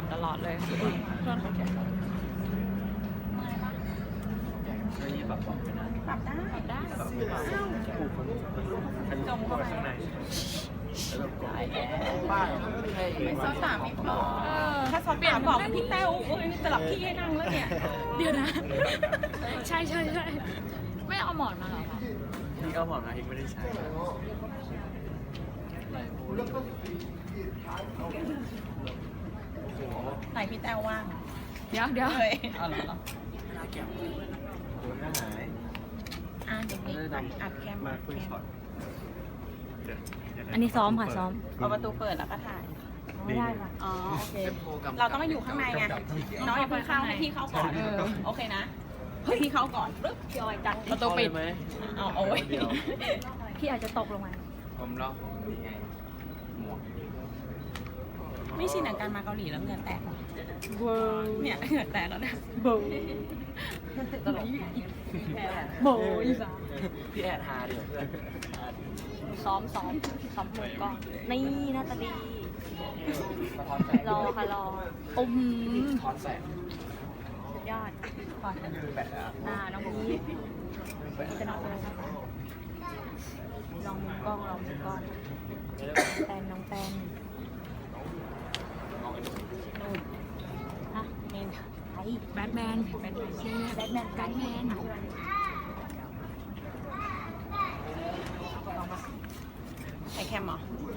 ามตลอดเลยอุ้ยโทษค่ะเก้าอี้ปรับบอกไปนะปรับได้ปรับได้ถูกมันจมเข้าไปข้างในแล้วแบบกดป้ายไม่ใช่ไม่ซอสสามไม่พอเออถ้าซอสสามบอกพี่แต้วโอ้ยสลับที่ให้นั่งแล้วเนี่ย เดี๋ยวนะ ใช่ใช่ใช่ไม่เอาหมอนมาเหรอคะที่เอาหมอนมาอีกไม่ได้ใช้ ไหนพี่แต้วว่างเดี๋ยวเดี๋ยวเลยเอาเหรอโดนหน้าหายอะเดี๋ยวนี้อัดอัดแคมมาอัดเพิ่งแคมช็อตอันนี้ซ้อมค่ะซ้อม เอาประตูเปิดแล้วก็ถ่ายไม่ได้ค่ะ อ๋อโอเค เราต้องอยู่ข้างในไง น้องอย่าเพิ่งเข้าให้พี่เข้าก่อนเออโอเคนะให้พี่เข้าก่อนปึ๊บพี่ออยจัดประตูปิดไหมเอาเอาไว้เดี๋ยวพี่อาจจะตกลงมาผมรอบของนี่ไงหมวกไม่ ชินกับการมาเกาหลีแล้วเหงื่อแตกเหรอเวอร์เนี่ยเหงื่อแตกแล้วนะเบอร์ตลกโบอีสานพี่แอดฮาเดี๋ยวเพื่อนซ้อมซ้อมซ้อมหมุนกล้องนี่นาตาลีสะท้อนแสงรอค่ะรออุ้มสะท้อนแสงยอดก่อนแปะอะอ่าน้องพีทนี่จะน้องเลยลองหมุนกล้องลองหมุนกล้องแตนน้องแตนนู่น แบทแมนแบทแมนแบทแมนกันแมนใส่แคมเหรอ